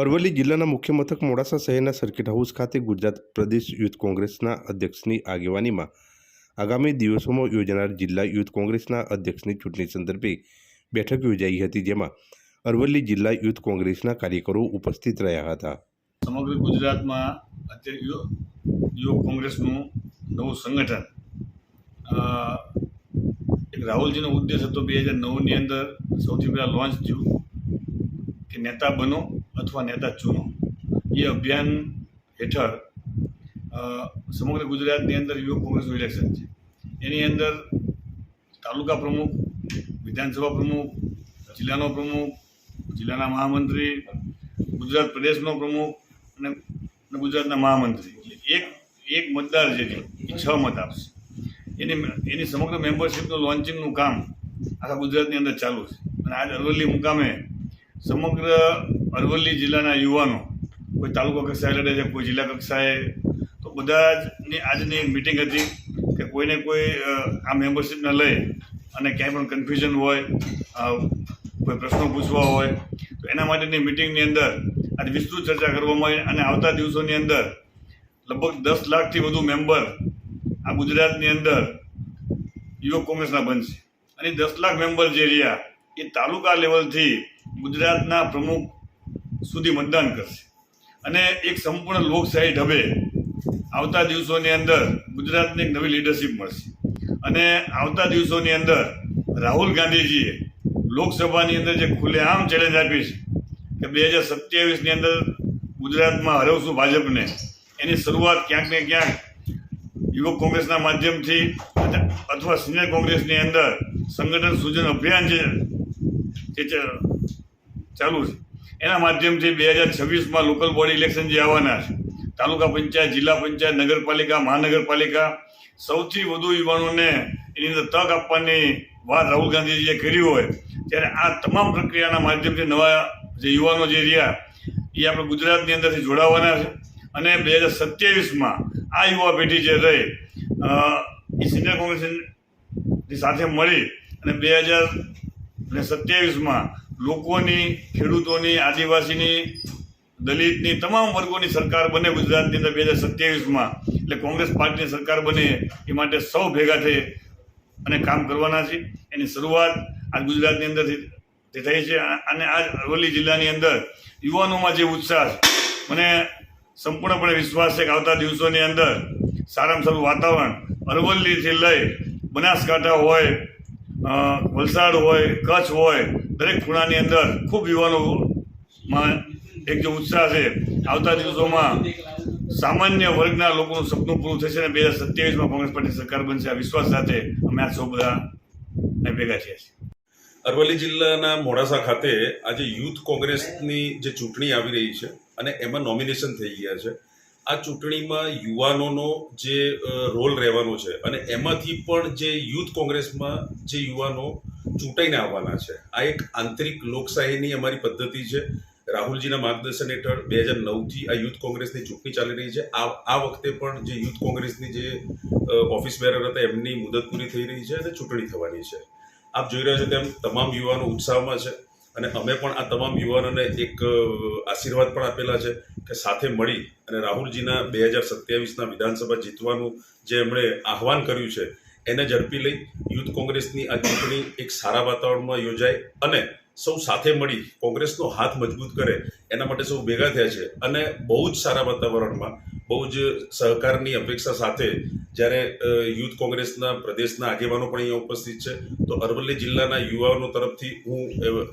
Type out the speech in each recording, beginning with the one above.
અરવલ્લી જિલ્લાના મુખ્ય મથક મોડાસા શહેરના સર્કિટ હાઉસ ખાતે ગુજરાત પ્રદેશ યુથ કોંગ્રેસના અધ્યક્ષની આગેવાનીમાં આગામી દિવસોમાં યોજાનાર જિલ્લા યુથ કોંગ્રેસના અધ્યક્ષની ચૂંટણી સંદર્ભે બેઠક યોજાઈ હતી, જેમાં અરવલ્લી જિલ્લા યુથ કોંગ્રેસના કાર્યકરો ઉપસ્થિત રહ્યા હતા. સમગ્ર ગુજરાતમાં અત્યારે યુવક કોંગ્રેસનું નવું સંગઠન એક રાહુલજીનો ઉદ્દેશ હતો બે હજાર નવની અંદર સૌથી પહેલાં લોન્ચ થયું કે નેતા બનો અથવા નેતા ચુનો એ અભિયાન હેઠળ સમગ્ર ગુજરાતની અંદર યુવક કોંગ્રેસનું ઇલેક્શન છે. એની અંદર તાલુકા પ્રમુખ, વિધાનસભા પ્રમુખ, જિલ્લાનો પ્રમુખ, જિલ્લાના મહામંત્રી, ગુજરાત પ્રદેશનો પ્રમુખ અને ગુજરાતના મહામંત્રી. એક એક મતદાર જે છે, એ છ મત આપશે. એની એની સમગ્ર મેમ્બરશીપનું લોન્ચિંગનું કામ આખા ગુજરાતની અંદર ચાલુ છે. અને આજ અરવલ્લી મુકામે સમગ્ર અરવલ્લી જિલ્લાના યુવાનો, કોઈ તાલુકા કક્ષાએ લડે છે, કોઈ જિલ્લા કક્ષાએ, તો બધા જની આજની એક મિટિંગ હતી કે કોઈને કોઈ આ મેમ્બરશીપને લઈ અને ક્યાંય પણ કન્ફ્યુઝન હોય કોઈ પ્રશ્નો પૂછવા હોય, તો એના માટેની મિટિંગની અંદર આજે વિસ્તૃત ચર્ચા કરવામાં આવી અને આવતા દિવસોની અંદર લગભગ દસ લાખથી વધુ મેમ્બર આ ગુજરાતની અંદર યુવક કોંગ્રેસના બનશે. અને દસ લાખ મેમ્બર જે રહ્યા, એ તાલુકા લેવલથી ગુજરાતના પ્રમુખ સુધી મતદાન કરશે. અને એક સંપૂર્ણ લોકશાહી ઢબે આવતા દિવસોની અંદર ગુજરાતને એક નવી લીડરશિપ મળશે. અને આવતા દિવસોની અંદર રાહુલ ગાંધીજીએ લોકસભાની અંદર જે ખુલ્લેઆમ ચેલેન્જ આપી છે, કે બે હજાર સત્યાવીસની અંદર ગુજરાતમાં હરવશું ભાજપને, એની શરૂઆત ક્યાંક ને ક્યાંક યુવક કોંગ્રેસના માધ્યમથી અથવા સિનિયર કોંગ્રેસની અંદર સંગઠન સૂચન અભિયાન જે ચાલુ છે. એના માધ્યમથી બે હજાર છવ્વીસમાં લોકલ બોડી ઇલેક્શન જે આવવાના છે, તાલુકા પંચાયત, જિલ્લા પંચાયત, નગરપાલિકા, મહાનગરપાલિકા, સૌથી વધુ યુવાનોને એની અંદર તક આપવાની વાત રાહુલ ગાંધીજીએ કરી હોય, ત્યારે આ તમામ પ્રક્રિયાના માધ્યમથી નવા જે યુવાનો જે રહ્યા, એ આપણે ગુજરાતની અંદરથી જોડાવાના છે. અને બે હજાર સત્યાવીસમાં આ યુવા પેઢી જે રહી એ સિનિયર કોંગ્રેસની સાથે મળી અને બે હજાર સત્યાવીસમાં લોકોની, ખેડૂતોની, આદિવાસીની, દલિતની, તમામ વર્ગોની સરકાર બને ગુજરાતની અંદર બે હજાર સત્યાવીસમાં. એટલે કોંગ્રેસ પાર્ટીની સરકાર બને એ માટે સૌ ભેગા થઈ અને કામ કરવાના છે. એની શરૂઆત આજ ગુજરાતની અંદરથી થઈ છે. અને આજ અરવલ્લી જિલ્લાની અંદર યુવાનોમાં જે ઉત્સાહ મને સંપૂર્ણપણે વિશ્વાસ છે કે આવતા દિવસોની અંદર સારામાં સારું વાતાવરણ અરવલ્લીથી લઈ બનાસકાંઠા હોય વલસાડ હોય, કચ્છ હોય દરેક ખૂણાની અંદર ખૂબ યુવાનોમાં એક જે ઉત્સાહ છે, આવતા દિવસોમાં સામાન્ય વર્ગના લોકોનું સપનું પૂરું થશે અને બે હજાર સત્યાવીસમાં કોંગ્રેસ પાર્ટી સરકાર બનશે, આ વિશ્વાસ સાથે અમે આ સૌ બધા ભેગા થયા છીએ. અરવલ્લી જિલ્લાના મોડાસા ખાતે આજે યુથ કોંગ્રેસની જે ચૂંટણી આવી રહી છે અને એમાં નોમિનેશન થઈ ગયા છે. આ ચૂંટણીમાં યુવાનોનો જે રોલ રહેવાનો છે અને એમાંથી પણ જે યુથ કોંગ્રેસમાં જે યુવાનો ચૂંટાઈને આવવાના છે. આ એક આંતરિક લોકશાહીની અમારી પદ્ધતિ છે. રાહુલજીના માર્ગદર્શન હેઠળ બે હજાર નવથી આ યુથ કોંગ્રેસની ચૂંટણી ચાલી રહી છે. આ આ વખતે પણ જે યુથ કોંગ્રેસની જે ઓફિસ બેરર હતા, એમની મુદત પૂરી થઈ રહી છે અને ચૂંટણી થવાની છે. આપ જોઈ રહ્યા છો તેમ તમામ યુવાનો ઉત્સાહમાં છે અને અમે પણ આ તમામ યુવાનોને એક આશીર્વાદ પણ આપેલા છે કે સાથે મળી અને રાહુલજીના બે હજાર સત્યાવીસના વિધાનસભા જીતવાનું જે એમણે આહવાન કર્યું છે એને ઝડપી લઈ યુથ કોંગ્રેસની આ ચૂંટણી એક સારા વાતાવરણમાં યોજાય અને સૌ સાથે મળી કોંગ્રેસનો હાથ મજબૂત કરે, એના માટે સૌ ભેગા થયા છે અને બહુ જ સારા વાતાવરણમાં, બહુ જ સહકારની અપેક્ષા સાથે જ્યારે યુથ કોંગ્રેસના પ્રદેશના આગેવાનો પણ અહીંયા ઉપસ્થિત છે, તો અરવલ્લી જિલ્લાના યુવાનો તરફથી હું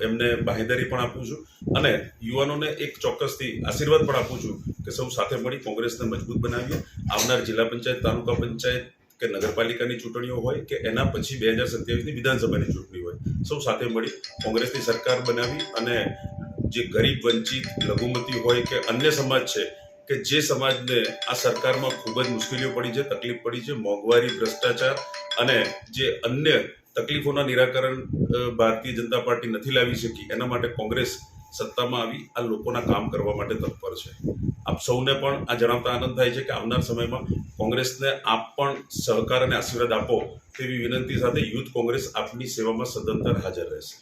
એમને બાહેધરી પણ આપું છું અને યુવાનોને એક ચોક્કસથી આશીર્વાદ પણ આપું છું કે સૌ સાથે મળી કોંગ્રેસને મજબૂત બનાવીએ આવનાર જિલ્લા પંચાયત, તાલુકા પંચાયત કે નગરપાલિકાની ચૂંટણીઓ હોય કે એના પછી બે હજાર સત્યાવીસની વિધાનસભાની ચૂંટણી હોય. સૌ સાથે મળી કોંગ્રેસની સરકાર બનાવી અને જે ગરીબ, વંચિત, લઘુમતી હોય કે અન્ય સમાજ છે કે જે સમાજને આ સરકારમાં ખૂબ જ મુશ્કેલીઓ પડી છે, તકલીફ પડી છે, મોંઘવારી, ભ્રષ્ટાચાર અને જે અન્ય તકલીફોના નિરાકરણ ભારતીય જનતા પાર્ટી નથી લાવી શકી, એના માટે કોંગ્રેસ સત્તામાં આવી આ લોકોના કામ કરવા માટે તત્પર છે. આપ સૌને પણ આ જણાવતા આનંદ થાય છે કે આવનાર સમયમાં કોંગ્રેસને આપ પણ સહકાર અને આશીર્વાદ આપો તેવી વિનંતી સાથે યુથ કોંગ્રેસ આપની સેવામાં સદંતર હાજર રહેશે.